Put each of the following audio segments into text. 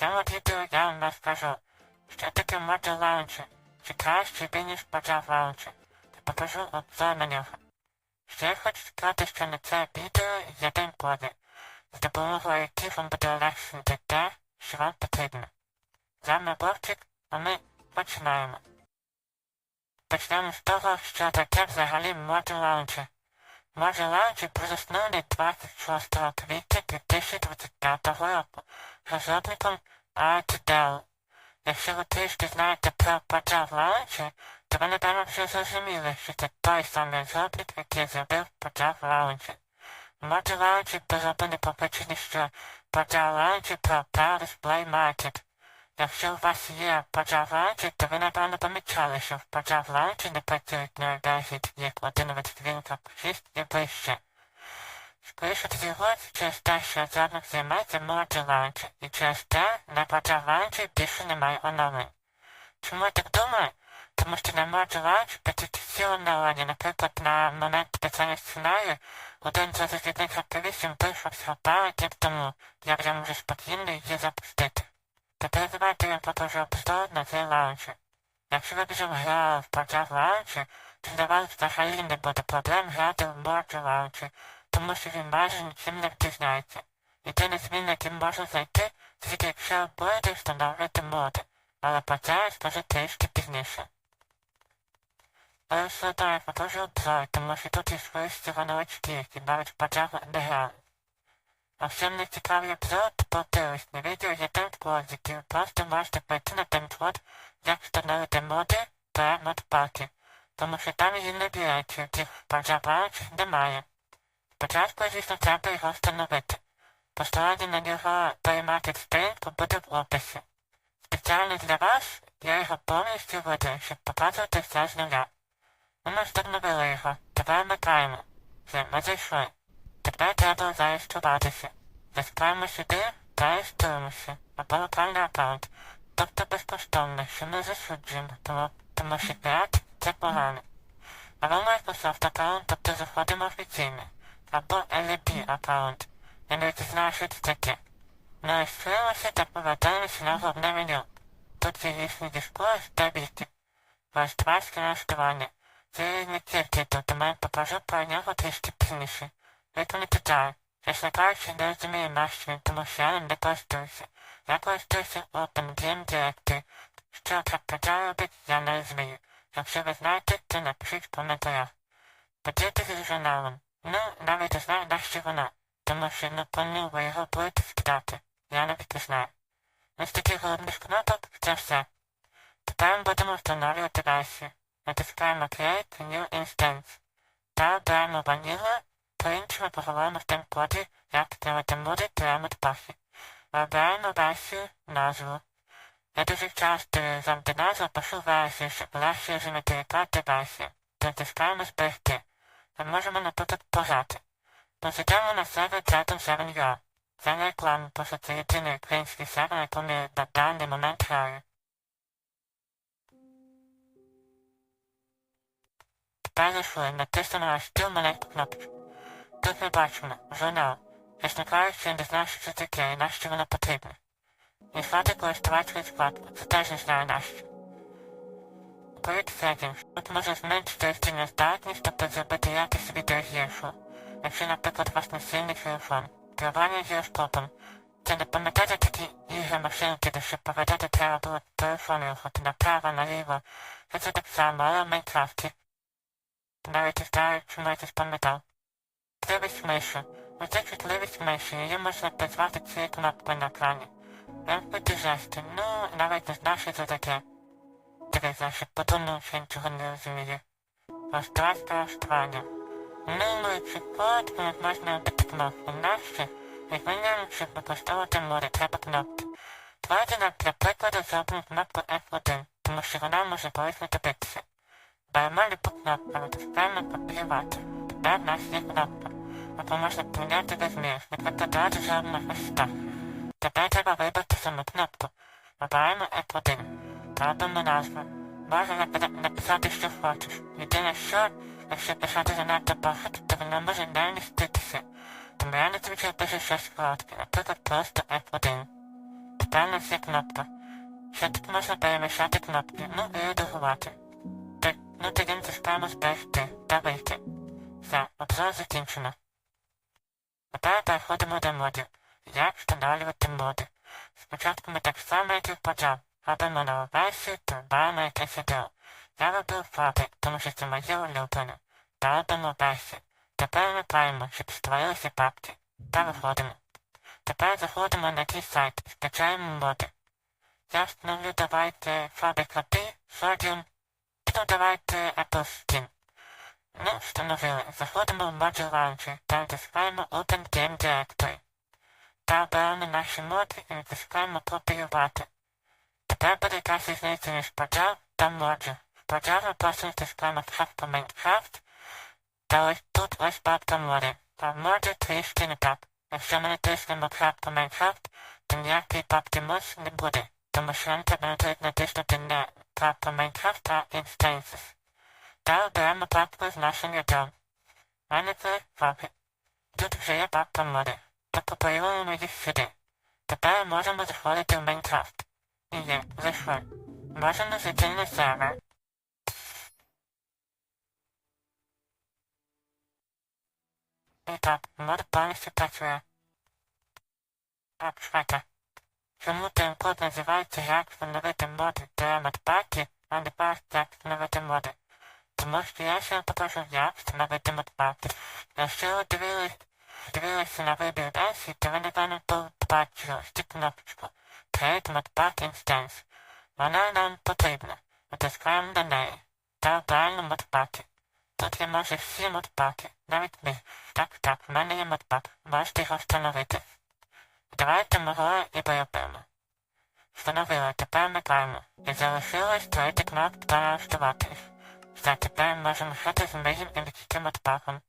цьому відео я вам розкажу, що таке моджу лаунчер, чи краще він, ніж баджав лаунчер, та покажу обзор на нього. Ще хочу сказати, що на це відео є один кодик, з допомогою яких вам буде легше те, що вам потрібно. З вами а ми починаємо. Почнемо з того, що таке взагалі лаунчер. Модуль лаунчер був заснований 26 квітня 2025 року розробником ArtDell. Якщо ви трішки знаєте про Bajaj Launcher, то ви напевно вже зрозуміли, що це той самий розробник, який зробив Launcher. Модуль Launcher був зроблений по причині, що Bajaj Launcher пропав Display Market. Якщо у вас є Bajaj Launcher, то ви напевно помічали, що в Bajaj Launcher не працюють на версії, як 1.1.6 і вище. Скоріше всього, через те, що розробник займається Mojo Launcher, і через те на Bajaj Launcher більше немає оновлень. Чому я так думаю? Тому що на Mojo Launcher працюють всі оновлення, наприклад, на момент писання сценарію, один з розробітних активістів вийшов з пару днів тому, я вже можу спокійно її запустити. Тепер давайте я покажу обзор на цей лаунчер. Якщо ви вже грали в Bajaj Launcher, то для вас взагалі не буде проблем грати в Launcher, тому що він майже нічим не відрізняється. Єдине зміни, які можна знайти, це тільки якщо будете встановлювати моди, але про це трішки пізніше. Але все я покажу обзор, тому що тут є свої новачки, які Bajaj не грали. А всім не цікавий обзор, то подивись на відео є таймкод, який ви просто можете пройти на таймкод, як встановити моди та модпаки, тому що там її не біють, яких Bajaj немає. Спочатку, звісно, треба його встановити. Посилання на нього переймати сторінку буде в описі. Спеціально для вас я його повністю видаю, щоб показувати все з нуля. Ну, Ми встановили його, тепер вмикаємо. Все, ми зайшли. Тепер треба зареєструватися. Заскаємо сюди та реєструємося, або локальний аккаунт. Тобто безкоштовно, що ми засуджуємо, тому, тому що пірат це погано. Але Microsoft аккаунт, тобто заходимо офіційно або LP аккаунт. Я навіть знаю, що це таке. Реєструємося та повертаємося на головне меню. Тут є різні дисплеї та віки. Влаштувацьке налаштування. Це різні цифри, тобто я покажу про нього трішки пізніше. Виконати так. Чесно кажучи, не розумію нащо тому що я ним не користуюся. Я користуюся Open Game Directory. Що так таке робить, я не розумію. Якщо ви знаєте, то напишіть в коментарях. Поділитися з журналом. Ну, навіть знаю, на що вона, тому що не планую його будете скидати. Я не знаю. Ось таких головних кнопок це все. Тепер ми будемо встановлювати версію. Натискаємо Create New Instance. Та обираємо Vanilla, по-іншому поговоримо в тим коді, як ставити прямо в пасі. Обираємо версію, назву. Я дуже часто завжди назву пишу версію, щоб легше зімітувати версію. Натискаємо зберегти. Ми можемо, наприклад, пограти. Посидимо на сервер Dragon 7 UA. Це не реклама, бо що це єдиний український сервер, на якому на даний момент граю. Тепер зайшли, натиснемо на стіл маленьку кнопочку. Тут ми бачимо журнал. Чесно кажучи, я не знаю, що це таке і на що воно потрібно. Відслати користувацький вкладку, це теж не знаю на що. Перед Settings. Тут можна зменшити роздільну здатність, тобто зробити якість відео гіршу. Якщо, наприклад, у вас не сильний телефон. Керування гіроскопом. Це не пам'ятаєте такі ігри машинки, де щоб поведати треба було телефон рухати направо, наліво. Це це так само, але в Майнкрафті. Навіть знаю, чому я це спам'ятав. Чутливість мишу. Оце чутливість миші, її можна призвати цією кнопкою на екрані. Вимкнути жести, ну, навіть не знаю, що це таке. Що я нічого не розумію. Розтратка розтравання. Ну, мої прикладки можна робити кнопку. Нащо? Як мінімум, використовувати море, треба кнопки. Давайте нам для прикладу зробимо кнопку F1, тому що вона може корисно добитися. Беремо любу кнопку, натискаємо копіювати. Тепер в нас є кнопка. Або можна поміняти розмір, наприклад, давайте зробимо ось так. Тепер треба вибрати саму кнопку. Обираємо F1. Назву. Можна напи- написати, що хочеш. Єдине що, якщо писати занадто багато, то воно може не вміститися. Тому я зазвичай пишу щось коротке, наприклад, просто F1. тепер на всі кнопка. Ще тут можна перемішати кнопки, ну і редагувати. Так, ну тоді зашпаємо зберегти та вийти. Все, обзор закінчено. Тепер переходимо до модів. Як встановлювати моди? Спочатку ми так само, як і почав. Робимо нову то беремо якесь відео. Я робив фаби, тому що це моє улюблене. Та робимо версію. Тепер ми щоб створилися папки. Та виходимо. Тепер заходимо на цей сайт, скачаємо моди. Я встановлю давайте фабрика P, Sodium, ну давайте Apple Skin. Ну, встановили. Заходимо в Module Launcher та натискаємо Open Game Directory. Та обираємо наші моди і натискаємо копіювати. Буде якась різниця між Pajal та Module. В Pajal ми просто натискаємо Craft по Minecraft, та ось тут ось папка моди. А в Module трішки не так. Якщо ми Craft по Minecraft, то ніякої папки мод не буде, тому що нам треба натиснути на по Minecraft та Instances. Та оберемо папку з нашим ядом. Manager фаби. Тут вже є папка моди. Та попаюємо їх сюди. Тепер можемо заходити в Майнкрафт. Є, зайшли. Зайти на сервер. І так, мод повністю працює. Так, чекайте. Чому таймкод називається як встановити моди для модпаки, а не просто як встановити моди? Тому що я ще покажу, як встановити модпаки. Якщо ви дивились, дивилися на вибір версії, то ви напевно побачили цю кнопочку Create Modpack Instance. Вона нам потрібна. Натискаємо на неї. Та обираємо модпаки. Тут є може всі модпаки, навіть ми. Так, так, в мене є модпак. Можете його встановити. Давайте мого і поробимо. Встановили, тепер вмикаємо. І залишилось створити кнопку та налаштувати їх. Все, тепер можемо грати з моїм і відкритим модпаком.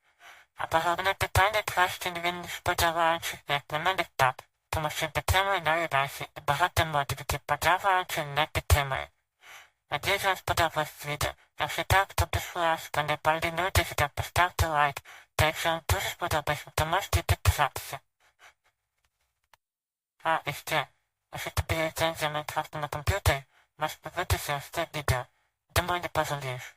А головне питання краще він ніж подаваючи, як на мене так. Тому що підтримує нові версії і багато модів, які подаваючи не підтримує. Надіюсь, вам сподобалось відео. Якщо так, то будь ласка, не полінуйтеся та поставте лайк. Та якщо вам дуже сподобалось, то можете підписатися. А, і ще, якщо тобі ліцензія Майнкрафту на комп'ютері, можеш подивитися ось це відео. Думаю, не пожалієш.